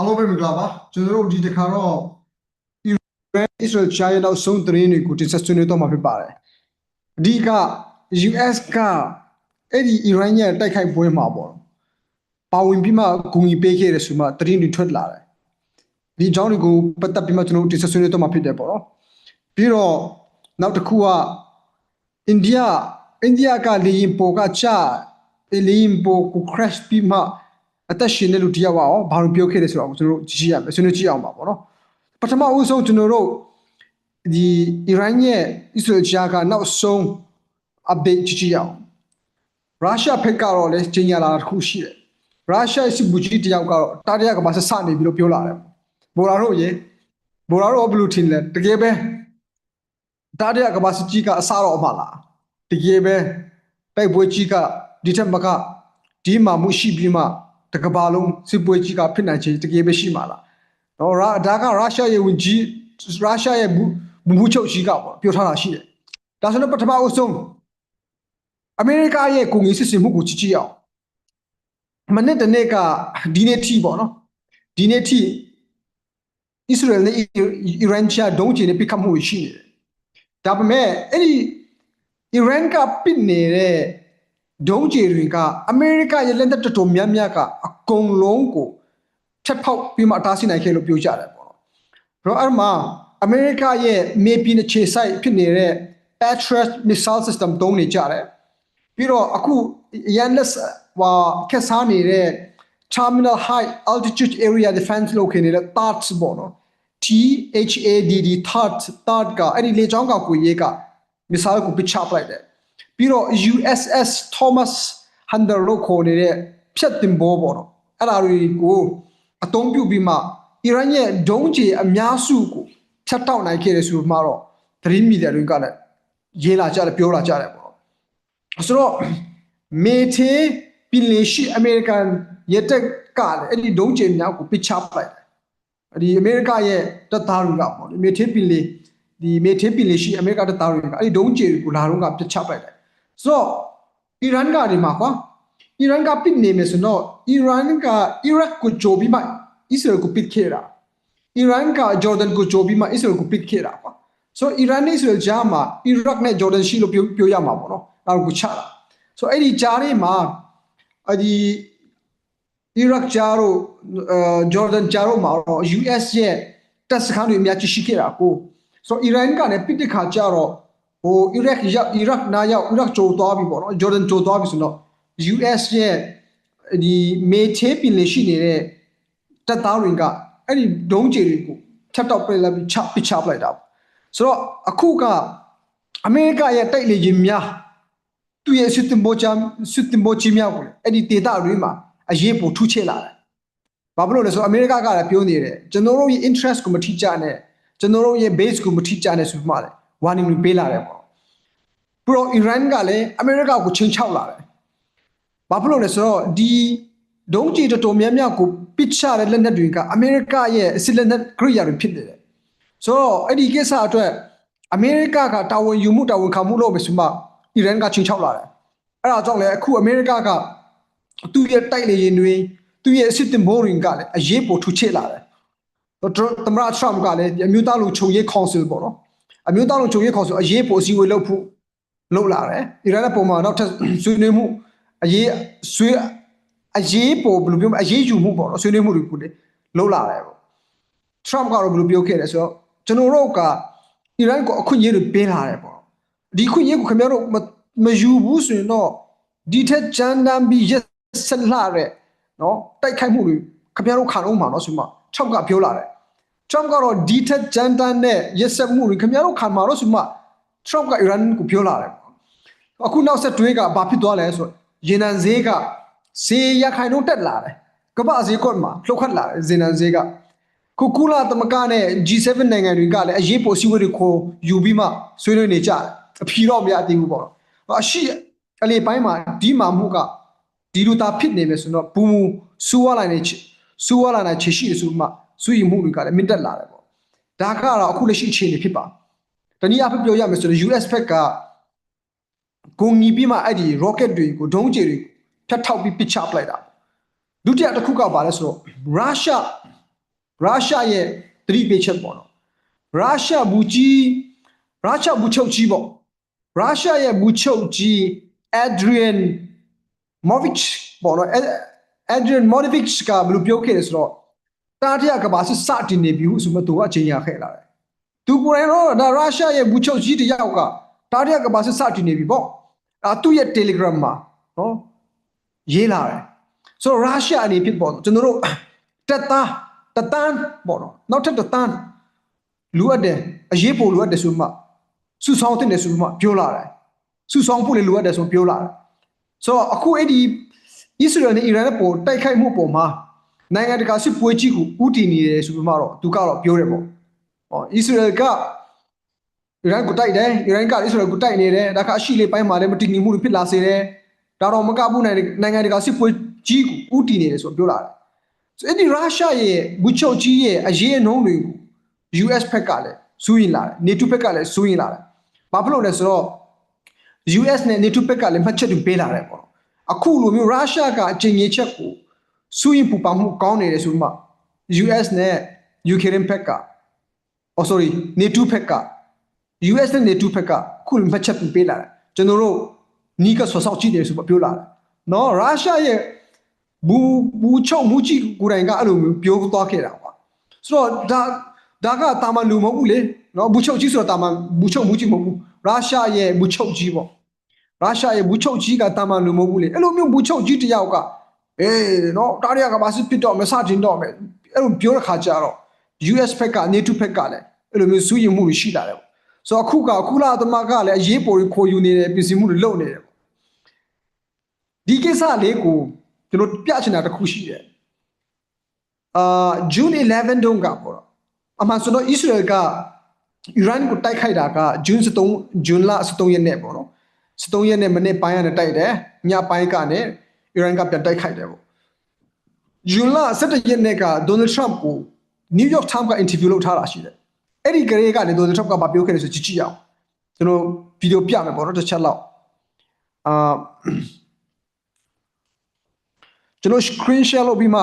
အားလုံးပဲမင်္ဂလာပါကျွန်တော်တို့ဒီတစ်ခါတော့ Iran Israel China နောက်ဆုံးသတင်းတွေကိုတင်ဆက်ဆွေးနွေးတော့မှာဖြစ်ပါတယ်အဓိက US ကအဲ့ဒီ Iran ရဲ့တိုက်ခိုက်ပွဲမှာပေါ့ပါဝင်ပြီးမှဂုဏ်ကြီးပေးခဲ့တယ်ဆိုမှသတင်းတွေထွက်လာတယ်ဒီအကြောင်းတွေကိုပတ်သက်ပြီးမှကျွန်တော်တို့တင်ဆက်ဆွေးနွေးတော့မှာဖြစ်တယ်ပေါ့နော်ပြီးတော့နောက်တစ်ခုကအိန္ဒိယအိန္ဒိယကလေရင်ပေါ်ကချလေရင်ပေါ်ကို crash ပြီးမှ အသက်ရှင်တဲ့လူတစ်ယောက်ကရောဘာလို့ပြောခဲ့တယ်ဆိုတော့ကျွန်တော်တို့ကြည့်ရမယ်ဆွေးနွေးကြည့်အောင်ပါပေါ့နော်ပထမဦးဆုံးကျွန်တော်တို့ဒီ Iran ရဲ့ Israel ကြားကနောက်ဆုံး update ကြည့်ကြည့်အောင်ရုရှားဖက်ကတော့လည်းကြီးညာလာတာတစ်ခုရှိတယ်ရုရှားစစ်ဘူကြီးတယောက်ကတော့တာတရကဘာဆက်စနေပြီးတော့ပြောလာတယ်ဘောလာတို့ရေဘောလာတို့ဘယ်လိုထင်လဲတကယ်ပဲတာတရကဘာစကြီးကအစားတော့အမှလားတကယ်ပဲတိုက်ပွဲကြီးကဒီထက်မကဒီမှာမှုရှိပြီးမှ တကဘာလုံးစစ်ပွဲကြီးကဖြစ်နိုင်ချေတကယ်ပဲရှိမှာလားတော့ရာဒါကရုရှားရဲ့ဝင်ကြီးရုရှားရဲ့ဘူဘူချုပ်ကြီးကပေါ့ပြောထားတာရှိတယ်ဒါဆိုတော့ပထမအဆုံးအမေရိကရဲ့ကိုငွေစစ်စင်မှုကိုကြည့်ကြည့်အောင်မနေ့တနေ့ကဒီနေ့ထိပေါ့နော်ဒီနေ့ထိ Israel နဲ့ Iran ချဒုံးကျင်နဲ့ပြစ်ခတ်မှုရှိနေတယ်ဒါပေမဲ့အဲ့ဒီ Iran ကပစ်နေတဲ့ ဒုံးကျည်တွေကအမေရိကရဲ့လက်နက်တော်တော်များများကအကုန်လုံးကိုဖြတ်ဖောက်ပြီးမှအတားဆီးနိုင်ခဲ့လို့ပြောကြတယ်ပေါ့။တော့အဲ့မှာအမေရိကရဲ့မေပီနချေဆိုင်ဖြစ်နေတဲ့ Patriot missile system တုံးနေကြတယ်။ပြီးတော့အခုရန်လက်ဟိုခက်စားနေတဲ့ terminal high altitude area defense လုပ်ခဲ့နေတဲ့ THAAD ပေါ့နော် THADD THAAD THAAD ကအဲ့ဒီလေကြောင်းကကိုရေးက missile ကိုပစ်ချပလိုက်တယ် ပြီးတော့ USS Thomas Hunter လို့ခေါ်နေတဲ့ဖြတ်တင်ဘောပေါ့နော်အဲ့ဒါတွေကိုအသုံးပြုပြီးမှအီရန်ရဲ့ဒုံးကျည်အများစုကိုဖြတ်တောက်နိုင်ခဲ့တယ်ဆိုမှတော့သတင်းမီဒီယာတွေကလည်းရေးလာကြတယ်ပြောလာကြတယ်ပေါ့ဆိုတော့မေထေပင်လင်ရှိအမေရိကန်ရက်တက်ကလည်းအဲ့ဒီဒုံးကျည်များကိုပစ်ချပလိုက်တယ်ဒီအမေရိကရဲ့တပ်သားတွေကပေါ့ဒီမေထေပင်လင်ဒီမေထေပင်လင်ရှိအမေရိကတပ်သားတွေကအဲ့ဒီဒုံးကျည်ကိုလာတော့ကပစ်ချပလိုက်တယ် ဆိုတော့အီရန်ကဒီမှာကွာအီရန်ကပစ်နေမယ်ဆိုတော့အီရန်ကအီရတ်ကိုဂျိုပြီးမှအစ္စရေးကိုပစ်ခဲ့တာအီရန်ကဂျော်ဒန်ကိုဂျိုပြီးမှအစ္စရေးကိုပစ်ခဲ့တာကွာဆိုတော့အီရန်နဲ့အစ္စရေးကြားမှာအီရတ်နဲ့ဂျော်ဒန်ရှိလို့ပြောပြောရမှာပေါ့နော်ဒါကိုချတာဆိုတော့အဲ့ဒီကြားထဲမှာအဒီအီရတ်ကြားတို့အဲဂျော်ဒန်ကြားတို့မှာတော့ US ရဲ့တပ်စခန်းတွေအများကြီးရှိခဲ့တာကိုဆိုတော့အီရန်ကလည်းပစ်တဲ့ခါကျတော့ ဟိုအီရတ်ရောက်အီရတ်နာရောက်အီရတ်ကြိုသွားပြီပေါ့နော်ဂျော်ဒန်ကြိုသွားပြီဆိုတော့ US ရဲ့ဒီမေချေပင်လေရှိနေတဲ့တပ်သားတွေကအဲ့ဒီဒုံးကျည်တွေကိုဖြတ်တော့ပြလိုက်ပြီးချပစ်ချပလိုက်တာဆိုတော့အခုကအမေရိကရဲ့တိုက်လေယာဉ်များသူ့ရဲ့စစ်တင်ဘောချမ်းစစ်တင်ဘောကြီးများကိုအဲ့ဒီဒေတာတွေမှာအရေးပိုထူးချဲ့လာတယ်ဘာဖြစ်လို့လဲဆိုတော့အမေရိကကလည်းပြောနေတယ်ကျွန်တော်တို့ရဲ့ interest ကိုမထိကြနဲ့ကျွန်တော်တို့ရဲ့ base ကိုမထိကြနဲ့ဆိုမှလည်း warning တွေပေးလာတယ်ပေါ့ပြီးတော့ Iran ကလည်းအမေရိကကိုချင်းချောက်လာတယ်ဘာဖြစ်လို့လဲဆိုတော့ဒီဒုံးကျည်တော်တော်များများကိုပစ်ချတဲ့လက်နက်တွေကအမေရိကရဲ့အစစ်လက်နက်ကိရိယာတွေဖြစ်နေတယ်ဆိုတော့အဲ့ဒီကိစ္စအတွက်အမေရိကကတာဝန်ယူမှုတာဝန်ခံမှုလုပ်မယ်ဆိုမှ Iran ကချင်းချောက်လာတယ်အဲ့ဒါကြောင့်လည်းအခုအမေရိကကသူ့ရဲ့တိုက်လေယာဉ်တွေသူ့ရဲ့စစ်တင်ဘိုးတွေကလည်းအရေးပေါ်ထူချစ်လာတယ်သမ္မတ Trump ကလည်းအမျိုးသားလူချုပ်ရေး council ပေါ့နော် အမျိုးသားလုံခြုံရေးကောင်စီအရေးပေါ်အစည်းအဝေးလုပ်ဖို့လုပ်လာတယ်။အီရန်ရဲ့ပုံမှာနောက်ထပ်ဆွေးနွေးမှုအရေးဆွေးအရေးပေါ်ဘယ်လိုပြောမလဲအရေးယူမှုပေါ့နော်ဆွေးနွေးမှုတွေကိုလေလုပ်လာတယ်ပေါ့။ Trump ကတော့ဘယ်လိုပြောခဲ့လဲဆိုတော့ကျွန်တော်တို့ကအီရန်ကိုအခွင့်အရေးတွေပေးလာတယ်ပေါ့။ဒီခွင့်အရေးကိုခင်ဗျားတို့မယူဘူးဆိုရင်တော့ဒီထက်ကြမ်းတမ်းပြီးရက်ဆက်လာတဲ့နော်တိုက်ခိုက်မှုတွေခင်ဗျားတို့ခံအောင်မှာနော်ဆိုမှ Trump ကပြောလာတယ်။ Trump ကတော့ဒီထက်ကြမ်းတမ်းတဲ့ရက်ဆက်မှုတွေခင်ဗျားတို့ခံမှာတော့ဆိုမှ Trump က Iran ကိုပြောလာတယ်။အခုနောက်ဆက်တွဲကဘာဖြစ်သွားလဲဆိုတော့ရေနံဈေးကဈေးရခိုင်နှုန်းတက်လာတယ်။ကမ္ဘာဈေးကွက်မှာလှုပ်ခတ်လာတယ်ဈေးနံဈေးကခုကုလာသမကနဲ့ G7 နိုင်ငံတွေကလည်းအရေးပေါ်စည်းဝေးတွေခေါ်ယူပြီးမှဆွေးနွေးနေကြတယ်။အဖြေတော့မရသေးဘူးပေါ့။အရှိအလေပိုင်းမှာဒီမှာမှုကဒီလိုသာဖြစ်နေမယ်ဆိုတော့ဘူမူစူဝါလာနေစူဝါလာနေချေရှိတယ်ဆိုမှ စွေမှုတွေကလည်းမြင့်တက်လာတယ်ပေါ့ဒါကတော့အခုလက်ရှိအခြေအနေဖြစ်ပါတနည်းအားဖြင့်ပြောရမယ်ဆိုတော့ US ဘက်ကဂုံညီပြီးမှအဲ့ဒီ rocket တွေကိုဒုံးကျည်တွေဖြတ်ထောက်ပြီးပစ်ချပလိုက်တာဒုတိယတစ်ခုကဘာလဲဆိုတော့ Russia ရုရှားရဲ့သတိပေးချက်ပေါ့နော်ရုရှားဘူကြီးရုရှားဘူချုပ်ကြီးပေါ့ရုရှားရဲ့ဘူချုပ်ကြီး Adrian Movich ပေါ့နော် Adrian Movich ကဘယ်လိုပြောခဲ့လဲဆိုတော့ တာတရကဘာစစ်စတင်နေပြီဟုဆိုမှသူကအချိန်ရခဲ့လာတယ်သူကိုယ်တိုင်တော့ဒါရုရှားရဲ့ဘူချုပ်ကြီးတယောက်ကတာတရကဘာစစ်စတင်နေပြီပေါ့အဲသူ့ရဲ့ Telegram မှာနော်ရေးလာတယ်ဆိုတော့ရုရှားအနေဖြစ်ပေါ့ကျွန်တော်တို့တက်သားတတန်းပေါ့နော်နောက်ထပ်တတန်းလူအပ်တယ်အရေးပိုလူအပ်တယ်ဆိုမှစုဆောင်တဲ့တယ်ဆိုမှပြောလာတယ်စုဆောင်ဖို့လေလူအပ်တယ်ဆိုပြောလာတယ်ဆိုတော့အခုအဲ့ဒီဣသရေလနဲ့အီရန်နဲ့ပေါ်တိုက်ခိုက်မှုပေါ်မှာ နိုင်ငံတကာစစ်ပွဲကြီးကိုဥတည်နေတယ်ဆိုပြီးမှတော့သူကတော့ပြောတယ်ပေါ့ဟောဣသရေလကအီရန်ကိုတိုက်တယ်အီရန်ကဣသရေလကိုတိုက်နေတယ်ဒါကအရှိလေးပိုင်းမှာလည်းမတည်ငြိမ်မှုတွေဖြစ်လာစေတယ်ဒါတော့မကဘူးနိုင်နိုင်ငံတကာစစ်ပွဲကြီးကိုဥတည်နေတယ်ဆိုပြောလာတယ်ဆိုအဲ့ဒီရုရှားရဲ့ဘူချုပ်ကြီးရဲ့အရေးအနှုံးတွေကို US ဘက်ကလည်းစူးရင်လာတယ် NATO ဘက်ကလည်းစူးရင်လာတယ်ဘာဖြစ်လို့လဲဆိုတော့ US နဲ့ NATO ဘက်ကလည်းမှတ်ချက်တွေပေးလာတယ်ပေါ့အခုလိုမျိုးရုရှားကအချိန်ကြီးချက်ကို စူးရင်ပူပါမှုကောင်းနေတယ်ဆိုမှ US နဲ့ Ukraine ဘက်က oh sorry NATO ဘက်က US နဲ့ NATO ဘက်ကခုလိုမှတ်ချက်တွေပေးလာတယ်ကျွန်တော်တို့နီးကဆော့ဆောက်ကြည့်တယ်ဆိုမှပြောလာတယ်နော်ရုရှားရဲ့ဘူးဘူးချုပ်မူကြီးကိုယ်တိုင်ကအဲ့လိုမျိုးပြောသွားခဲ့တာကွာဆိုတော့ဒါဒါကတာမန်လူမဟုတ်ဘူးလေနော်ဘူးချုပ်ကြီးဆိုတော့တာမန်ဘူးချုပ်မူကြီးမဟုတ်ဘူးရုရှားရဲ့ဘူးချုပ်ကြီးပေါ့ရုရှားရဲ့ဘူးချုပ်ကြီးကတာမန်လူမဟုတ်ဘူးလေအဲ့လိုမျိုးဘူးချုပ်ကြီးတယောက်က အေးနော်တားရကဘာစစ်ပစ်တော့မစတင်တော့မယ်အဲ့လိုပြောတဲ့ခါကျတော့ US ဘက်က NATO ဘက်ကလည်းအဲ့လိုမျိုးစူးရင်မှုတွေရှိလာတယ်ပေါ့ဆိုတော့အခုကအခုလာသမားကလည်းအရေးပေါ်ကိုခိုးယူနေတယ်ပြင်ဆင်မှုတွေလုပ်နေတယ်ပေါ့ဒီကိစ္စလေးကိုကျွန်တော်ပြချင်တာတစ်ခုရှိတယ်အာ June 11တုန်းကပေါ့နော်အမှန်ဆိုတော့ Israel ကအီရန်ကိုတိုက်ခိုက်တာက June 13 June လ13ရက်နေ့ပေါ့နော်13ရက်နေ့မနေ့ပိုင်းကနေတိုက်တယ်ညပိုင်းကနေ အီရန်ကပြန်တိုက်ခိုက်တယ်ပေါ့ June လ17ရက်နေ့က Donald Trump ကို New York Times က interview လုပ်ထားတာရှိတယ်အဲ့ဒီကလေးကနေ Donald Trump ကမပြောခဲ့တယ်ဆိုကြည့်ကြည့်အောင်ကျွန်တော်ဗီဒီယိုပြမယ်ပေါ့နော်တစ်ချက်လောက်အာကျွန်တော် screen share လုပ်ပြီးမှ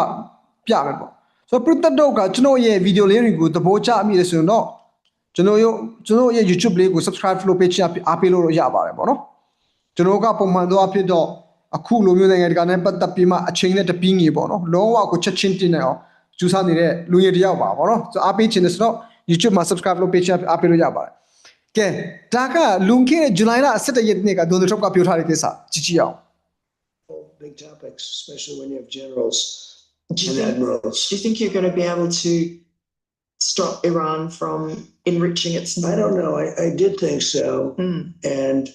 ပြမယ်ပေါ့ဆိုတော့ပရိသတ်တို့ကကျွန်တော်ရဲ့ဗီဒီယိုလေးတွေကိုသဘောကျအမိတယ်ဆိုရင်တော့ကျွန်တော်ရဲ့ကျွန်တော်ရဲ့ YouTube လေးကို subscribe လုပ်ပေးချင်အားပေးလို့ရပါတယ်ပေါ့နော်ကျွန်တော်ကပုံမှန်တော့အဖြစ်တော့ အခုလိုမျိုးနိုင်ငံတကာနဲ့ပတ်သက်ပြီးမှအချိန်နဲ့တပင်းကြီးပေါ့နော်လုံးဝကိုချက်ချင်းတင်နေအောင်ကျူးစားနေတဲ့လူရည်တယောက်ပါပေါ့နော်ဆိုတော့အားပေးချင်တယ်ဆိုတော့ YouTube မှာ subscribe လုပ်ပေးချင်အားပေးလို့ရပါတယ်ကဲဒါကလွန်ခဲ့တဲ့ July လ17ရက်နေ့က Donald Trump ကပြောထားတဲ့ကိစ္စကြည့်ကြည့်အောင် big topics, especially when you have generals Do you, and think, admirals. do you think you're going to be able to stop Iran from enriching its? I don't know. I, I did think so, Mm. and uh,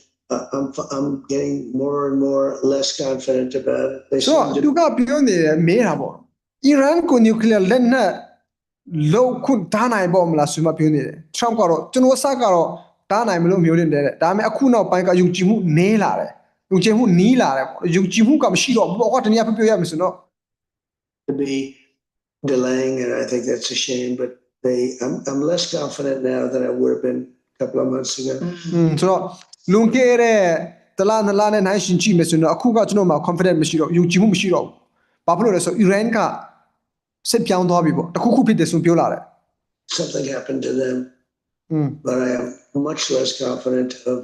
I'm f- I'm getting more and more less confident about it. They ဆို seem တော့ to သူကပြောနေတယ်မေးတာပေါ့အီရန်ကိုနျူကလ িয়ার လက်နက်လောက်ခွန်းတားနိုင်ပေါ့မလားဆိုမှပြောနေတယ်ထရမ့်ကတော့ကျွန်တော်စကတော့တားနိုင်မလို့မျိုးနေတယ်တဲ့ဒါပေမဲ့အခုနောက်ပိုင်းကယုံကြည်မှုနည်းလာတယ်ယုံကြည်မှုနီးလာတယ်ပေါ့ယုံကြည်မှုကမရှိတော့ဘူးပေါ့ကွာတနည်းအားဖြင့်ပြောရမယ်ဆိုတော့ to be delaying, and I think that's a shame. But they, I'm I'm less confident now than I would have been a couple of months ago. Mm. อืมဆိုတော့ လွန်ခဲ့တဲ့တလားနလားနဲ့နိုင်ရှင်ကြည့်မယ်ဆိုတော့အခုကကျွန်တော်မှာ confidence မရှိတော့ယုံကြည်မှုမရှိတော့ဘူးဘာဖြစ်လို့လဲဆိုတော့ Iran ကစစ်ပြောင်းသွားပြီပေါ့တခုခုဖြစ်တယ်ဆိုပြောလာတယ် Something happened to them, อืม but I am much less confident of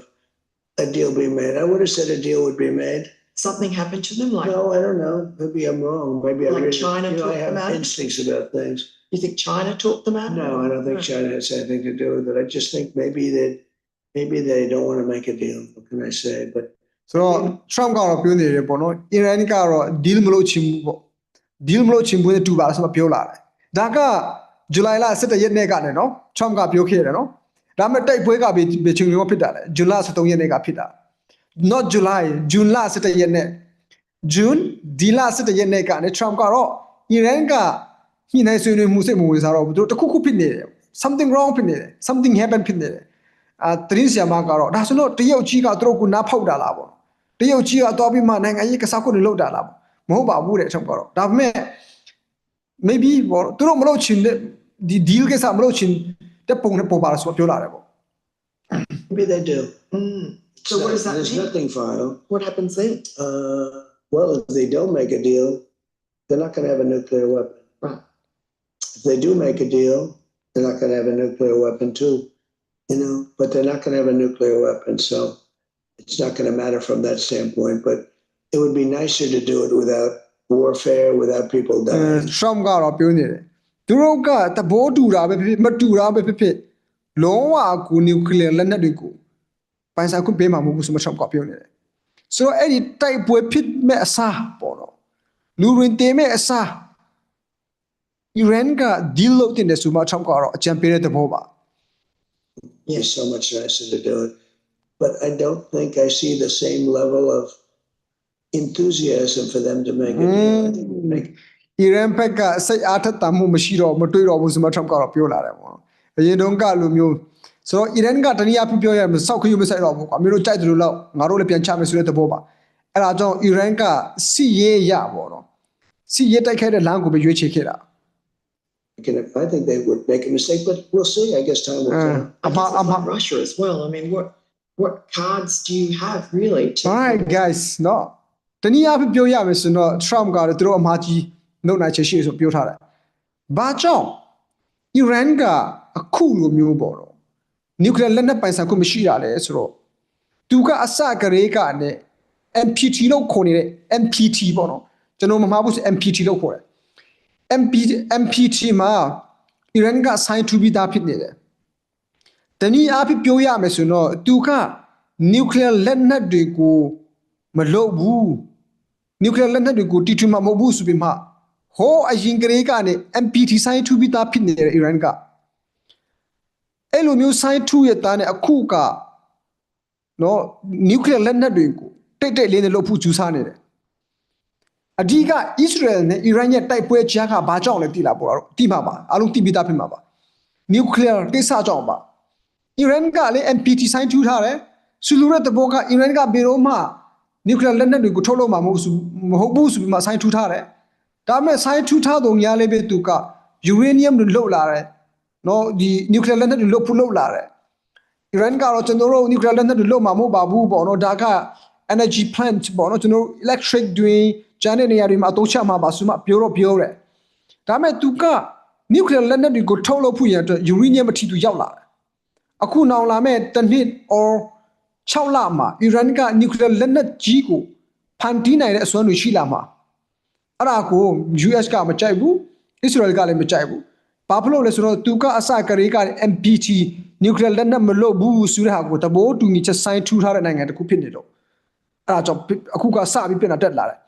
a deal being made. I would have said a deal would be made. Something happened to them, like No, I don't know. Maybe I'm wrong. Maybe I Like really, China you know, I took have them out? instincts about things. you think China talked them out? No, I don't think Right. China has anything to do with it. I just think maybe that maybe they don't want to make a deal. What can I say? But ဆိုတော့ Trump ကတော့ပြောနေတယ်ပေါ့နော် Iran ကတော့ deal မလုပ်ချင်ဘူးပေါ့ deal မလုပ်ချင်ဘူးနဲ့တူပါလားဆိုတော့ပြောလာတယ်ဒါက July လ17ရက်နေ့ကနေနော် Trump ကပြောခဲ့တယ်နော်ဒါပေမဲ့တိုက်ပွဲကဘယ်ဘယ်ချိန်မျိုးဖြစ်တာလဲ July 17ရက်နေ့ကဖြစ်တာ not July June လ17ရက်နေ့ June ဒီလ17ရက်နေ့ကနေ Trump ကတော့ Iran ကညှိနှိုင်းဆွေးနွေးမှုစိတ်မဝင်စားတော့ဘူးသူတို့တစ်ခုခုဖြစ်နေတယ် something wrong ဖြစ်နေတယ် something happen ဖြစ်နေတယ် အာသတင်းဆရာမကတော့ဒါဆိုတော့တရုတ်ကြီးကသူတို့ကနားဖောက်တာလားပေါ့တရုတ်ကြီးကတော့ပြီးမှနိုင်ငံရေးကစားကွက်တွေလုပ်တာလားပေါ့မဟုတ်ပါဘူးတဲ့ Trump ကတော့ဒါပေမဲ့ maybe ဘောသူတို့မလုပ်ချင်တဲ့ဒီ deal ကိစ္စမလုပ်ချင်တဲ့ပုံနဲ့ပေါ်ပါလို့ဆိုတော့ပြောလာတယ်ပေါ့ maybe they do. Mm. So what does that There's mean? nothing final. What happens then? Uh, well, if they don't make a deal, they're not going to have a nuclear weapon. Right. if they do make a deal, they're not going to have a nuclear weapon too, you know. But they're not going to have a nuclear weapon, so it's not going to matter from that standpoint. But it would be nicer to do it without warfare, without people အဲ dying. Trump ကတော့ပြောနေတယ်သူတို့ကသဘောတူတာပဲဖြစ်ဖြစ်မတူတာပဲဖြစ်ဖြစ်လုံးဝကူနျူကလ িয়ার လက်နက်တွေကိုပိုင်ဆိုင်ခွင့်ပေးမှာမဟုတ်ဘူးဆိုမှ Trump ကပြောနေတယ်ဆိုတော့အဲ့ဒီတိုက်ပွဲဖြစ်မဲ့အစားပေါ့နော်လူရင်တင်မဲ့အစား Iran က deal လုပ်တင်တယ်ဆိုမှ Trump ကတော့အကြံပေးတဲ့သဘောပါ It's so much nicer to do it. But I don't think I see the same level of enthusiasm for them to make a deal. I think we make အီရန်ဘက်ကစိတ်အားထက်သန်မှုမရှိတော့မတွေးတော့ဘူးဆိုမှ Trump ကတော့ပြောလာတယ်ပေါ့နော်အရင်တုန်းကလိုမျိုးဆိုတော့အီရန်ကတနည်းအားဖြင့်ပြောရမယ်စောက်ခယူမဆိုင်တော့ဘူးကွာမျိုးတို့ကြိုက်တယ်လို့လောက်ငါတို့လည်းပြန်ချမယ်ဆိုတဲ့သဘောပါအဲ့ဒါကြောင့်အီရန်ကစီရေးရပေါ့နော်စီရေးတိုက်ခိုက်တဲ့လမ်းကိုပဲရွေးချယ်ခဲ့တာ I think they would make a mistake, but we'll see. I guess time will အ tell. I အမ guess အ it's မ like Russia as well. I mean, what what cards do you have really? To, Alright guys နော်တနည်းအားဖြင့်ပြောရမယ်ဆိုတော့ Trump ကလည်းသူတို့အမှားကြီးနှုတ်နိုင်ချေရှိဆိုပြောထားတယ်။ဘာကြောင့်အီရန်ကအခုလိုမျိုးပေါ့တော့နျူကလ িয়ার လက်နက်ပိုင်ဆိုင်ခွင့်မရှိတာလဲဆိုတော့သူကအစကရေကနဲ့ MPT လို့ခေါ်နေတဲ့ MPT ပေါ့နော်ကျွန်တော်မမှားဘူးဆို MPT လို့ခေါ်တယ် MP MPT မှာအီရန်က sign to ပြီးသားဖြစ်နေတယ် တနည်းအားဖြင့်ပြောရမယ်ဆိုရင်တော့သူကနျူကလ িয়ার လက်နက်တွေကိုမလုပ်ဘူးနျူကလ িয়ার လက်နက်တွေကိုတီထွင်မှာမဟုတ်ဘူးဆိုပြီးမှဟိုးအရင်ကလေးကနေ MPT ဆိုင်ထူပြီးသားဖြစ်နေတယ်အီရန်ကအဲ့လိုမျိုးဆိုင်ထူရဲ့တားနဲ့အခုကနော်နျူကလ িয়ার လက်နက်တွေကိုတိတ်တိတ်လေးနဲ့လုပ်ဖို့ကြိုးစားနေတယ် အဓိက Israel နဲ့ Iran ရဲ့တိုက်ပွဲကြားကဘာကြောင့်လဲသိလားပေါ့တော့သိမှာပါအားလုံးသိပြီးသားဖြစ်မှာပါနျူကလ িয়ার ကိစ္စကြောင့်ပါ အီရန်ကလည်း NPT ဆိုင်ထူထားတယ်ဆူလူရဲ့တဘောကအီရန်ကဘယ်တော့မှနျူကလ িয়ার လက်နက်တွေကိုထုတ်လုပ်မှာမဟုတ်ဘူးမဟုတ်ဘူးဆိုပြီးမှဆိုင်ထူထားတယ်ဒါပေမဲ့ဆိုင်ထူထားတော့ညာလေးပဲသူကယူရေနီယမ်တွေလုတ်လာတယ်နော်ဒီနျူကလ িয়ারလက်နက်တွေလုတ်ဖို့လုတ်လာတယ်အီရန်ကတော့ကျွန်တော်တို့နျူကလ িয়ারလက်နက်တွေလုတ်မှာမဟုတ်ပါဘူးပေါ့နော်ဒါက energy plant ပေါ့နော်ကျွန်တော် electric တွေဂျန်တဲ့နေရာတွေမှာအသုံးချမှာပါဆိုမှပြောတော့ပြောတယ်ဒါပေမဲ့သူက nuclear လက်နက်တွေကိုထုတ်လုပ်ဖို့ရတဲ့ uranium အထိသူရောက်လာတယ်အခုနောင်လာမဲ့တစ်နှစ် or 6လမှာ Iran က nuclear လက်နက်ကြီးကိုဖန်တီးနိုင်တဲ့အစွမ်းတွေရှိလာမှာအဲ့ဒါကို US ကမကြိုက်ဘူး Israel ကလည်းမကြိုက်ဘူးဘာဖြစ်လို့လဲဆိုတော့သူကအစကလေးက MPT nuclear လက်နက်မလုပ်ဘူးဆိုတဲ့ဟာကိုတဘိုးတူညီချက်ဆိုင်ထူထားတဲ့နိုင်ငံတစ်ခုဖြစ်နေတော့ အဲ့ဒါကြောင့်အခုကစပြီးပြန်တက်လာတယ်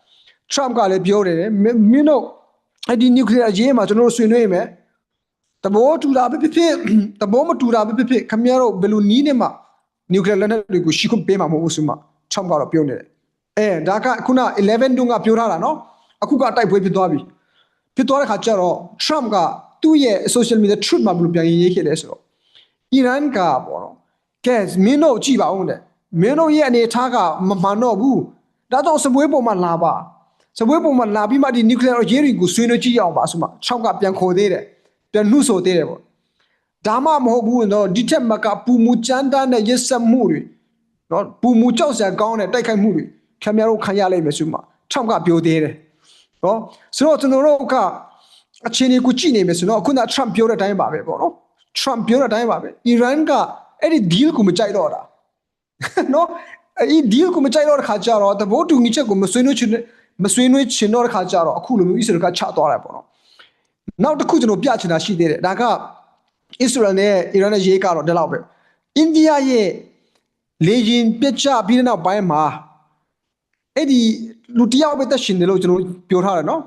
Trump ကလည်းပြောတယ်မင်းတို့အဲ့ဒီ nuclear အရေးမှာကျွန်တော်တို့ဆွေးနွေးမယ်သဘောတူတာပဲဖြစ်ဖြစ်သဘောမတူတာပဲဖြစ်ဖြစ်ခင်ဗျားတို့ဘယ်လိုနီးနေမှ nuclear လက်နက်တွေကိုရှိခွင့်ပေးမှာမဟုတ်ဘူးဆိုမှ Trump ကတော့ပြောနေတယ်အဲဒါကခုန11တုန်းကပြောထားတာနော်အခုကတိုက်ပွဲဖြစ်သွားပြီဖြစ်သွားတဲ့ခါကျတော့ Trump ကသူ့ရဲ့ social media truth မှာဘယ်လိုပြန်ရေးခဲ့လဲဆိုတော့အီရန်ကပေါ့နော်ကဲမင်းတို့ကြည့်ပါဦးတဲ့ မင်းတို့ရဲ့အနေအထားကမမှန်တော့ဘူးဒါကြောင့်စပွဲပေါ်မှာလာပါစပွဲပေါ်မှာလာပြီးမှဒီ nuclear ရေးတွေကိုဆွေးနွေးကြည့်ရအောင်ပါဆိုမှ Trump ကပြန်ခေါ်သေးတယ်ပြန်နှုတ်ဆိုသေးတယ်ပေါ့ဒါမှမဟုတ်ဘူးတော့ဒီထက်မကပူမူချမ်းတမ်းတဲ့ရစ်ဆက်မှုတွေနော်ပူမူကြောက်စရာကောင်းတဲ့တိုက်ခိုက်မှုတွေခင်ဗျားတို့ခံရလိမ့်မယ်ဆိုမှထမ်ကပြောသေးတယ်နော်ဆိုတော့ကျွန်တော်တို့ကအခြေအနေကိုကြည့်နေမယ်ဆိုတော့ခုနထရမ်ပြောတဲ့အတိုင်းပါပဲပေါ့နော်ထရမ်ပြောတဲ့အတိုင်းပါပဲအီရန်ကအဲ့ဒီ deal ကိုမကြိုက်တော့တာ နော်အဲ့ဒီ deal ကိုမကြိုက်တော့တဲ့ခါကျတော့တဘောတူညီချက်ကိုမဆွေးနွေးချင်မဆွေးနွေးချင်တော့တဲ့ခါကျတော့အခုလိုမျိုး Israel ကချသွားတယ်ပေါ့နော်နောက်တစ်ခုကျွန်တော်ပြချင်တာရှိသေးတယ်ဒါက Israel နဲ့ Iran နဲ့ရေးကတော့ဒီလောက်ပဲအိန္ဒိယရဲ့လေရင်ပြစ်ချပြီးတဲ့နောက်ပိုင်းမှာအဲ့ဒီလူတစ်ယောက်ပဲတက်ရှင်တယ်လို့ကျွန်တော်ပြောထားတယ်နော်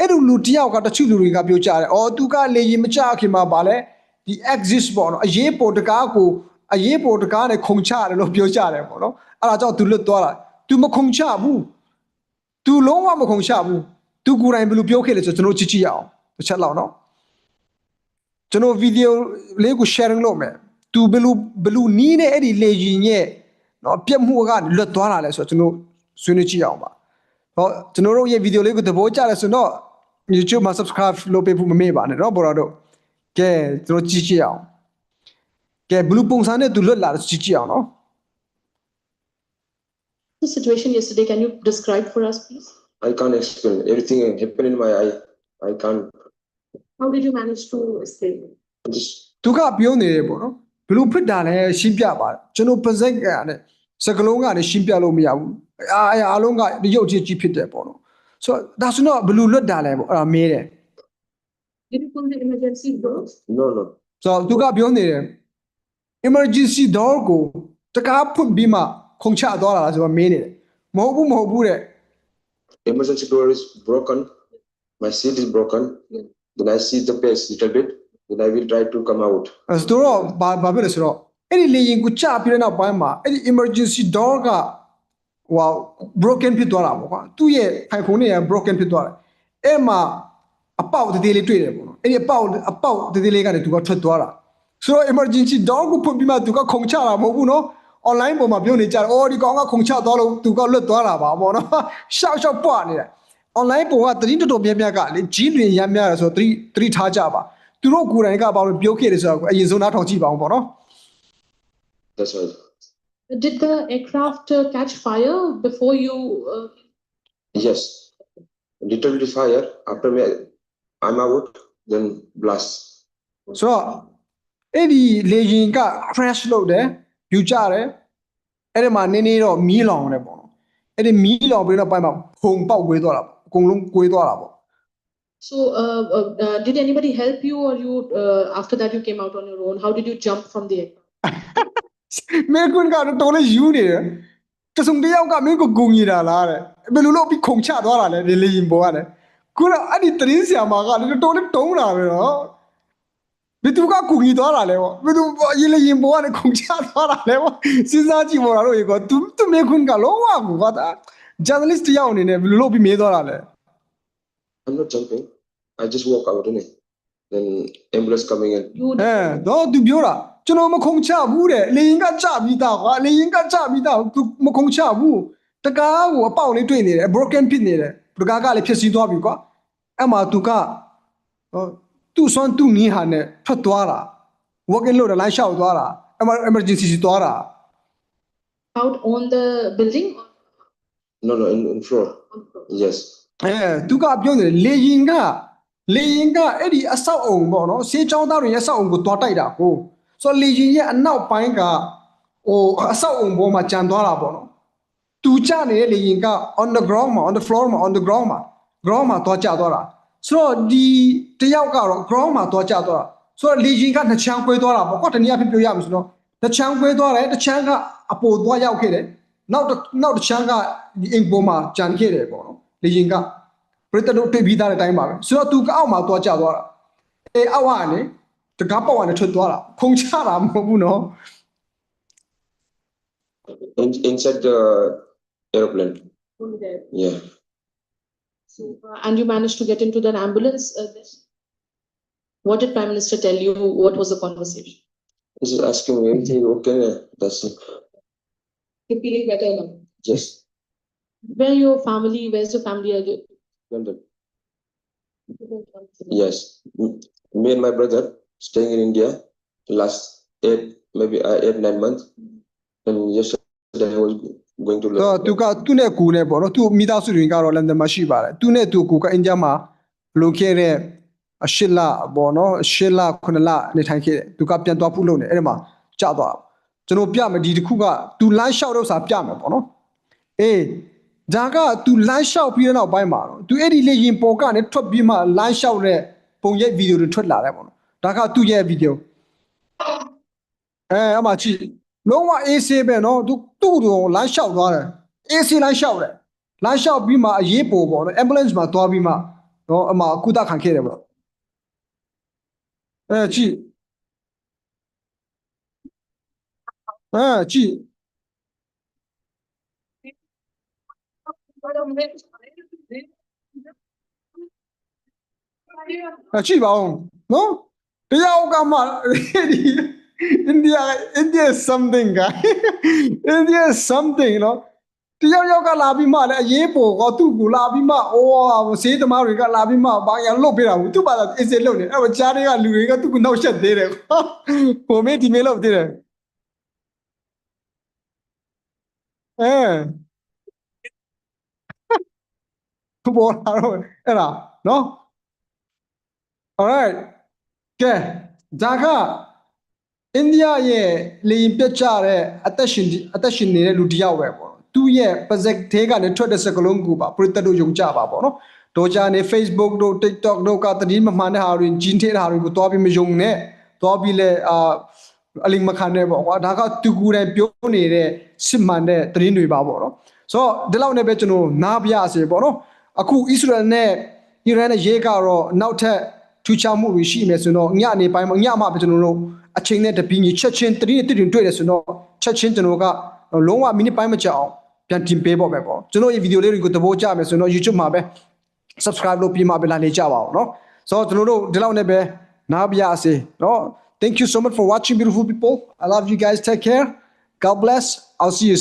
အဲ့ဒီလူတစ်ယောက်ကတချို့လူတွေကပြောကြတယ်အော်သူကလေရင်မချခင်မှာဗာလဲဒီ exist ပေါ့နော်အရေးပေါ်တကားကို အရေးပေါ်တကားနဲ့ခုံချတယ်လို့ပြောကြတယ်ပေါ့နော်အဲ့ဒါကြောင့်သူလွတ်သွားတာ तू မခုံချဘူး तू လုံးဝမခုံချဘူး तू ကိုယ်တိုင်ဘယ်လိုပြောခဲ့လဲဆိုတော့ကျွန်တော်ကြည့်ကြည့်ရအောင်တစ်ချက်လောက်နော် ကျွန်တော်ဗီဒီယိုလေးကို sharing လုပ်မယ်သူဘယ်လိုဘယ်လိုနီးနေအဲ့ဒီလေရင်ရဲ့เนาะပြက်မှုကလွတ်သွားတာလဲဆိုတော့ကျွန်တော်ဆွေးနွေးကြည့်အောင်ပါဟောကျွန်တော်တို့ရဲ့ဗီဒီယိုလေးကိုသဘောကျတယ်ဆိုတော့ YouTube မှာ subscribe လုပ်ပေးဖို့မမေ့ပါနဲ့เนาะဘော်တော်တို့ကဲကျွန်တော်ကြည့်ကြည့်အောင် ကဲဘလူးပုံစံနဲ့သူလွတ်လာကြည့်ကြည့်အောင်နော် The situation yesterday can you describe for us please I can't explain everything happened in my eye I can't How did you manage to escape သူကပြောနေတယ်ပေါ့နော်ဘလူးဖြစ်တာလည်းရှင်းပြပါကျွန်တော်ပါစိတ်ကလည်းစကလုံးကလည်းရှင်းပြလို့မရဘူးအားအားလုံးကရုပ်ကြီးကြီးဖြစ်တယ်ပေါ့နော်ဆိုတော့ဒါဆိုတော့ဘလူးလွတ်တာလဲပေါ့အဲ့ဒါမေးတယ် Did you call the emergency doors No no ဆိုတော့သူကပြောနေတယ် emergency door ကိုတကားဖွင့်ပြီးမှခုန်ချသွားတာလားဆိုတော့မေးနေတယ်မဟုတ်ဘူးမဟုတ်ဘူးတဲ့ emergency door is broken. My seat is broken. Yeah. Then I see the pace little bit. Then I will try to come out. အဲဆိုတော့ဘာဘာဖြစ်လဲဆိုတော့အဲ့ဒီလေရင်ကိုချပြီးတဲ့နောက်ပိုင်းမှာအဲ့ဒီ emergency door ကဟို broken ဖြစ်သွားတာပေါ့ကွာသူ့ရဲ့ iPhone နဲ့ broken ဖြစ်သွားတယ်အဲ့မှာအပေါက်တသေးလေးတွေ့တယ်ပေါ့နော်အဲ့ဒီအပေါက်အပေါက်တသေးလေးကနေသူကထွက်သွားတာ ဆိုတော့ emergency door ကိုဖွင့်ပြီးမှသူကခုန်ချတာမဟုတ်ဘူးနော် online ပေါ်မှာပြောနေကြတယ်အော်ဒီကောင်ကခုန်ချသွားလို့သူကလွတ်သွားတာပါပေါ့နော်ရှောက်ရှောက်ပွားနေတယ် online ပေါ်ကသတိတော်တော်များများကလေကြီးလွင်ရမ်းများတယ်ဆိုတော့သတိသတိထားကြပါသူတို့ကိုယ်တိုင်ကဘာလို့ပြောခဲ့တယ်ဆိုတော့အရင်ဆုံးနားထောင်ကြည့်ပါအောင်ပေါ့နော် That's all. Did the aircraft uh, catch fire before you? Uh, Yes. Little bit fire. After me, I'm out. Then blast. ဆိုတော့ အဲ့ဒီလေရင်က crash လုပ်တယ်ယူကြတယ်အဲ့ဒီမှာနင်းနေတော့မီးလောင်တယ်ပေါ့နော်အဲ့ဒီမီးလောင်ပြီးတော့ပိုင်းမှာဖုံပေါက်ကွေးသွားတာပေါ့အကုန်လုံးကွေးသွားတာပေါ့ so, uh, uh, uh, did anybody help you, or you? Uh, after that, you came out on your own. How did you jump from the aircraft? မေကွန်းကတော့တော်လေးယူနေတယ်တစုံတယောက်ကမင်းကိုဂုံနေတာလားတဲ့ဘယ်လိုလုပ်ပြီးခုန်ချသွားတာလဲလေလေရင်ပေါ်ရတယ်ခုတော့အဲ့ဒီသတင်းဆရာမကလည်းတော်လေးတုံးတာပဲနော် ဘယ်သူကဂုံကြီးသွားတာလဲပေါ့ဘယ်သူရေလေရင်ပေါ်ကနေခုန်ချသွားတာလဲပေါ့စဉ်းစားကြည့်ပေါ်တာတော့ရေကသူသူမေကွန်းကလုံးဝကူကတာ journalist တယောက်အနေနဲ့ဘယ်လိုလုပ်ပြီးမေးသွားတာလဲ I'm not jumping. I just walk out in it. Then ambulance coming in. You အဲတော့သူပြောတာကျွန်တော်မခုံချဘူးတဲ့လေရင်ကကြပြီးသားကွာလေရင်ကကြပြီးသားသူမခုံချဘူးတကားကိုအပေါက်လေးတွေ့နေတယ် broken ဖြစ်နေတယ်တကားကလည်းဖြစ်စီးသွားပြီကွာအဲ့မှာသူကဟော သူ့ဆွမ်းသူ့နီးဟာနဲ့ထွက်သွားတာ working လို့လမ်းလျှောက်သွားတာအဲ့မှာ emergency စီသွားတာ out on the building? Or No, no, in, in floor. on the floor? Yes. အဲသူကပြောနေတယ်လေရင်ကလေရင်ကအဲ့ဒီအဆောက်အုံပေါ့နော်ဆေးချောင်းသားတွေရဲ့အဆောက်အုံကိုတွားတိုက်တာကိုဆိုတော့လေရင်ရဲ့အနောက်ပိုင်းကဟိုအဆောက်အုံပေါ်မှာကြံသွားတာပေါ့နော်သူကြနေတဲ့လေရင်က on the ground မှာ on the floor မှာ on the ground မှာ ground မှာတွားကျသွားတာ ဆိုတော့ဒီတယောက်ကတော့ ground မှာတွားကျသွားတာဆိုတော့လေရင်ကနှစ်ချမ်းကွဲသွားတာပေါ့ကွာတနည်းအားဖြင့်ပြောရမယ်ဆိုတော့တစ်ချမ်းကွဲသွားတယ်တစ်ချမ်းကအပေါ်သွားရောက်ခဲ့တယ်နောက်တစ်နောက်တစ်ချမ်းကဒီအိမ်ပေါ်မှာကြံခဲ့တယ်ပေါ့နော်လေရင်ကပရိသတ်တို့တွေ့ပြီးသားတဲ့အတိုင်းပါပဲဆိုတော့သူကအောက်မှာသွားကြသွားတာအဲအောက်ကနေတကားပေါက်ကနေထွက်သွားတာခုံချတာမဟုတ်ဘူးနော် In, inside the aeroplane. Only there. Yeah. So, uh, and you managed to get into that ambulance. Uh. What did Prime Minister tell you? What was the conversation? He's just asking me everything okay. That's it. You're feeling better now. Yes. Where your family? Where's your family? London. Yes. Me and my brother staying in India last eight, maybe uh, eight, nine months. And yesterday I was going to ဆိုတော့သူကသူ့နဲ့ကိုနဲ့ပေါ့နော်သူ့မိသားစုတွေကတော့လန်ဒန်မှာရှိပါတယ်သူနဲ့သူကိုကအိန္ဒိယမှာလွန်ခဲ့တဲ့အရှစ်လပေါ့နော်အရှစ်လခုနှစ်လနေထိုင်ခဲ့တယ်သူကပြန်သွားဖို့လုပ်နေအဲ့ဒီမှာကြာသွားတာကျွန်တော်ပြမယ်ဒီတစ်ခုကသူလမ်းလျှောက်တဲ့ဥစ္စာပြမယ်ပေါ့နော်အေးဒါကသူလမ်းလျှောက်ပြီးတဲ့နောက်ပိုင်းမှာတော့သူအဲ့ဒီလေရင်ပေါ်ကနေထွက်ပြီးမှလမ်းလျှောက်တဲ့ပုံရိပ်ဗီဒီယိုတွေထွက်လာတယ်ပေါ့နော်ဒါကသူ့ရဲ့ဗီဒီယိုအဲအမကြည့် လုံးဝ AC ပဲနော်သူသူ့ကိုလမ်းလျှောက်သွားတယ် AC လမ်းလျှောက်တယ်လမ်းလျှောက်ပြီးမှအရေးပေါ်ပေါ့နော် ambulance မှာသွားပြီးမှနော်အမအကူတခံခဲ့တယ်ပေါ့အဲကြည့်အဲကြည့်အကြည့်ပါအောင်နော်တယောက်ကမှဒီ India India is something guy India is something you know တယောက်ယောက်ကလာပြီးမှလည်းအရေးပေါ်ကသူ့ကိုလာပြီးမှအိုးဆေးသမားတွေကလာပြီးမှဘာရလွတ်ပေးတာဘူးသူ့ဘာသာအစ်စစ်လွတ်နေအဲ့တော့ကြားတွေကလူတွေကသူ့ကိုနောက်ဆက်သေးတယ်ကိုမေးဒီမေးလို့သေးတယ်အဲဘောလာတော့အဲ့ဒါနော် all right ကဲဒါက အိန္ဒိယရဲ့လေရင်ပြတ်ကြတဲ့အသက်ရှင်အသက်ရှင်နေတဲ့လူတစ်ယောက်ပဲပေါ့သူ့ရဲ့ပါဇက်သေးကနေထွက်တဲ့စကလုံးကိုပါပရိသတ်တို့ယုံကြပါပေါ့နော်တို့ကြနေ Facebook တို့ TikTok တို့ကတတိမမှန်တဲ့ဟာတွေဂျင်းထဲတဲ့ဟာတွေကိုတွားပြီးမယုံနဲ့တွားပြီးလဲအာအလင်းမခံနဲ့ပေါ့ကွာဒါကသူကိုယ်တိုင်ပြောနေတဲ့စစ်မှန်တဲ့သတင်းတွေပါပေါ့နော်ဆိုတော့ဒီလောက်နဲ့ပဲကျွန်တော်နားပြရစေပေါ့နော်အခုဣသရေလနဲ့အီရန်နဲ့ရေးကတော့နောက်ထပ် ထူးခြားမှုတွေရှိမယ်ဆိုတော့ညနေပိုင်းမှာညမှပဲကျွန်တော်တို့အချိန်နဲ့တပင်းကြီးချက်ချင်းတတိနဲ့တတိတွေ့တယ်ဆိုတော့ချက်ချင်းကျွန်တော်ကလုံးဝမိနစ်ပိုင်းမကြာအောင်ပြန်တင်ပေးပေါ့ပဲပေါ့ကျွန်တော်ရဲ့ဗီဒီယိုလေးတွေကိုသဘောကျမယ်ဆိုတော့ YouTube မှာပဲ subscribe လုပ်ပြီးမှပဲလာလေကြပါအောင်เนาะဆိုတော့ကျွန်တော်တို့ဒီလောက်နဲ့ပဲနားပြရစေเนาะ thank you so much for watching beautiful people i love you guys take care god bless i'll see you